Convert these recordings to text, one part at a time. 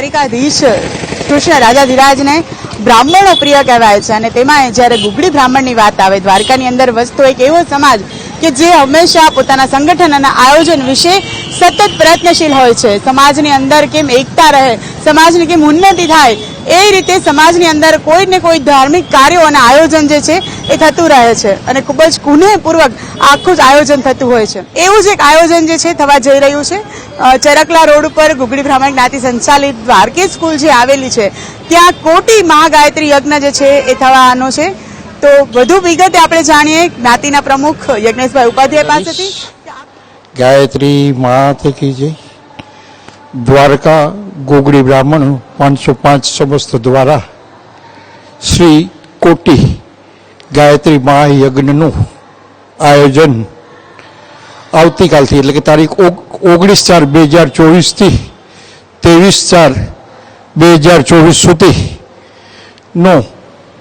દ્વારકાધીશ કૃષ્ણ રાજાધિરાજને બ્રાહ્મણો પ્રિય કહેવાય છે અને તેમાં જ્યારે ગુગળી બ્રાહ્મણની વાત આવે, દ્વારકાની અંદર વસતો એક એવો સમાજ કે જે હંમેશા પોતાના સંગઠન અને આયોજન વિશે સતત પ્રયત્નશીલ હોય છે. સમાજની અંદર કેમ એકતા રહે, સમાજની કેમ ઉન્નતિ થાય એ રીતે સમાજની અંદર કોઈ ને કોઈ ધાર્મિક કાર્યો અને આયોજન જે છે એ થતું રહે છે. અને ખૂબ જ કુનેહપૂર્વક આખું જ આયોજન થતું હોય છે. એવું જ એક આયોજન જે છે થવા જઈ રહ્યું છે. ચરકલા રોડ ઉપર ગુગડી બ્રાહ્મણ જ્ઞાતિ સંચાલિત દ્વારકી સ્કૂલ જે આવેલી છે, ત્યાં કોટી મહાગાયત્રી યજ્ઞ જે છે એ થવાનો છે. તો વધુ વિગતે આપણે જાણીએ જ્ઞાતિના પ્રમુખ યજ્ઞેશભાઈ ઉપાધ્યાય પાસેથી. ગાયત્રી માત કી દ્વારકા ગોગડી બ્રાહ્મણ પાંચસો પાંચ સમસ્ત દ્વારા શ્રી કોટી ગાયત્રી મહાયજ્ઞનું આયોજન આવતીકાલથી, એટલે કે તારીખ ઓગણીસ ચાર બે હજાર ચોવીસથી ત્રેવીસ ચાર બે હજાર ચોવીસ સુધીનો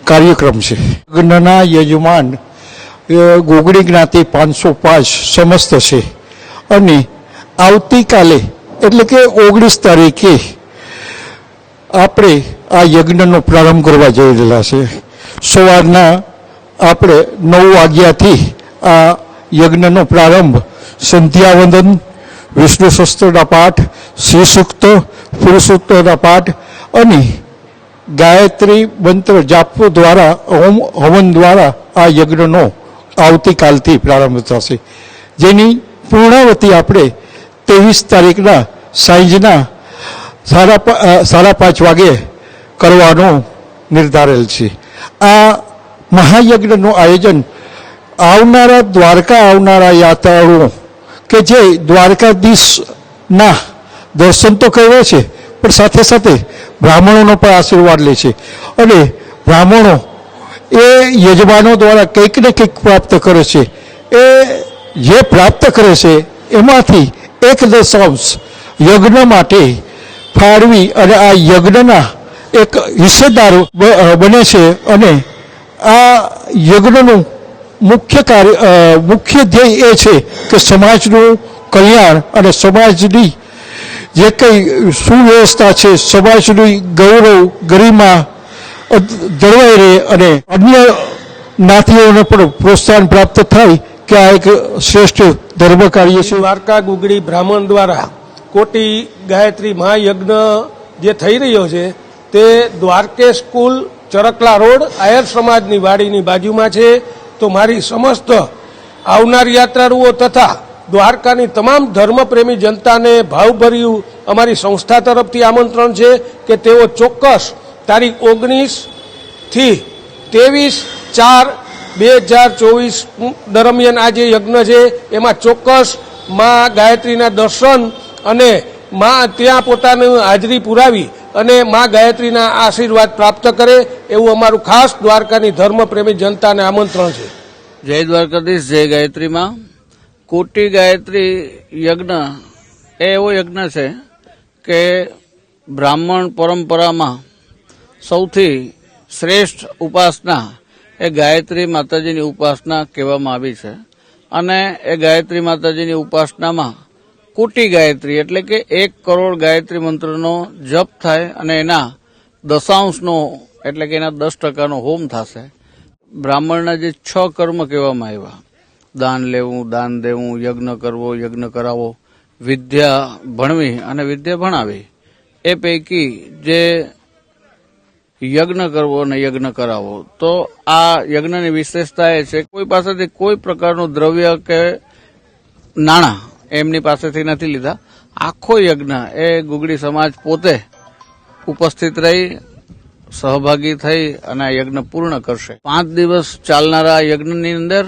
કાર્યક્રમ છે. યજ્ઞના યજમાન ગોગડી જ્ઞાતિ પાંચસો પાંચ સમસ્ત છે. અને આવતીકાલે એટલે કે ઓગણીસ તારીખે આપણે આ યજ્ઞનો પ્રારંભ કરવા જઈ રહેલા છે. સવારના આપણે નવ વાગ્યાથી આ યજ્ઞનો પ્રારંભ સંધ્યાવંદન, વિષ્ણુ શસ્ત્રના પાઠ શ્રી સૂક્ત પુરુષોત્તરના પાઠ અને ગાયત્રી મંત્ર જાપ દ્વારા, હોમ, હવન દ્વારા આ યજ્ઞનો આવતીકાલથી પ્રારંભ થશે. જેની પૂર્ણાવતી આપણે ત્રેવીસ તારીખના સાંજના સાડા સાડા પાંચ વાગે કરવાનો નિર્ધારેલ છે. આ મહાયજ્ઞનું આયોજન આવનારા દ્વારકા આવનારા યાત્રાળુઓ કે જે દ્વારકાધીશના દર્શન તો કરે છે, પણ સાથે સાથે બ્રાહ્મણોનો પણ આશીર્વાદ લે છે. અને બ્રાહ્મણો એ યજમાનો દ્વારા કંઈક ને કંઈક પ્રાપ્ત કરે છે. એ જે પ્રાપ્ત કરે છે, એમાંથી એક દશાંશ યજ્ઞ માટે ફાળવી અને આ યજ્ઞના એક હિસ્સેદાર બને છે અને આ યજ્ઞનું મુખ્ય કાર્ય મુખ્ય ધ્યેય એ છે કે સમાજનું કલ્યાણ અને સમાજની જે કંઈ સુવ્યવસ્થા છે, સમાજની ગૌરવ, ગરિમા જળવાઈ રહે અને અન્ય જ્ઞાતિઓને પણ પ્રોત્સાહન પ્રાપ્ત થાય કે આ એક શ્રેષ્ઠ ધર્મ કાર્ય છે. દ્વારકા ગુગડી બ્રાહ્મણ દ્વારા કોટી ગાયત્રી મહાયજ્ઞ જે થઈ રહ્યો છે, તે દ્વારકે સ્કૂલ ચરકલા રોડ આયર સમાજની વાડીની બાજુમાં છે. તો મારી સમસ્ત આવનાર યાત્રાળુઓ તથા દ્વારકાની તમામ ધર્મપ્રેમી જનતાને ભાવભર્યું અમારી સંસ્થા તરફથી આમંત્રણ છે કે તેઓ ચોક્કસ તારીખ ઓગણીસથી ત્રેવીસ ચાર બે હજાર ચોવીસ દરમિયાન આ જે યજ્ઞ છે. એમાં ચોક્કસ મા ગાયત્રીના દર્શન અને મા ત્યાં પોતાની હાજરી પુરાવી અને મા ગાયત્રીના આશીર્વાદ પ્રાપ્ત કરે એવું અમારું ખાસ દ્વારકાની ધર્મપ્રેમી જનતાને આમંત્રણ છે. જય દ્વારકાધીશ, જય ગાયત્રીમાં કોટી ગાયત્રી યજ્ઞ એ એવો યજ્ઞ છે કે બ્રાહ્મણ પરંપરામાં સૌથી શ્રેષ્ઠ ઉપાસના એ ગાયત્રી માતાજીની ઉપાસના કહેવામાં આવી છે. અને એ ગાયત્રી માતાજીની ઉપાસનામાં કોટી ગાયત્રી એટલે કે એક કરોડ ગાયત્રી મંત્રનો જપ થાય અને એના દશાંશનો એટલે કે એના દસ ટકાનો હોમ થશે. બ્રાહ્મણના જે છ કર્મ કહેવામાં આવ્યા. દાન લેવું, દાન દેવું, યજ્ઞ કરવો, યજ્ઞ કરાવવો વિદ્યા ભણવી અને વિદ્યા ભણાવી. એ પૈકી જે યજ્ઞ કરવો અને યજ્ઞ કરાવવો. તો આ યજ્ઞની વિશેષતા એ છે, કોઈ પાસેથી કોઈ પ્રકારનું દ્રવ્ય કે નાણાં એમની પાસેથી નથી લીધા. આખો યજ્ઞ એ ગુગડી સમાજ પોતે ઉપસ્થિત રહી, સહભાગી થઈ અને આ યજ્ઞ પૂર્ણ કરશે. પાંચ દિવસ ચાલનારા યજ્ઞની અંદર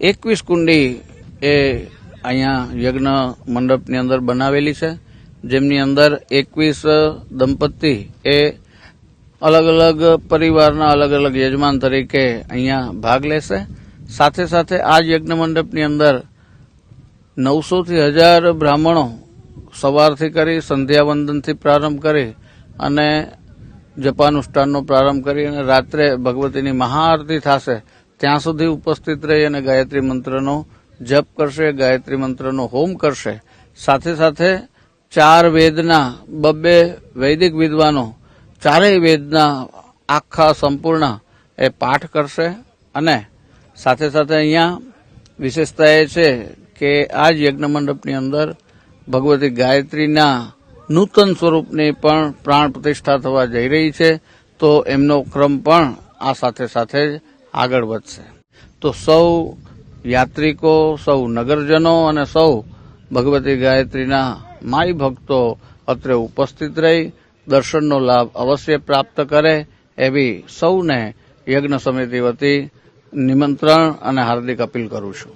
એકવીસ કુંડી એ અહીંયા યજ્ઞ મંડપની અંદર બનાવેલી છે. જેમની અંદર એકવીસ દંપતી એ અલગ અલગ પરિવારના અલગ અલગ યજમાન તરીકે અહીંયા ભાગ લેશે. સાથે સાથે આ યજ્ઞ મંડપની અંદર નવસોથી હજાર બ્રાહ્મણો સવારથી કરી, સંધ્યાવંદનથી પ્રારંભ કરી અને જપાનુષ્ઠાનનો પ્રારંભ કરી અને રાત્રે ભગવતીની મહાઆરતી થશે. ત્યાં સુધી ઉપસ્થિત રહી અને ગાયત્રી મંત્રનો જપ કરશે, ગાયત્રી મંત્રનો હોમ કરશે. સાથે સાથે ચાર વેદના, બબ્બે વૈદિક વિદ્વાનો ચારેય વેદના આખા સંપૂર્ણ એ પાઠ કરશે અને સાથે સાથે અહીંયા વિશેષતા એ છે કે આ જ યજ્ઞ મંડપની અંદર ભગવતી ગાયત્રીના નૂતન સ્વરૂપની પણ પ્રાણ પ્રતિષ્ઠા થવા જઈ રહી છે, તો એમનો ક્રમ પણ આ સાથે સાથે જ આગળ વધશે. તો સૌ યાત્રિકો, સૌ નગરજનો અને સૌ ભગવતી ગાયત્રીના માઈ ભક્તો અત્રે ઉપસ્થિત રહી દર્શનનો લાભ અવશ્ય પ્રાપ્ત કરે એવી સૌને યજ્ઞ સમિતિ વતી નિમંત્રણ અને હાર્દિક અપીલ કરું છું.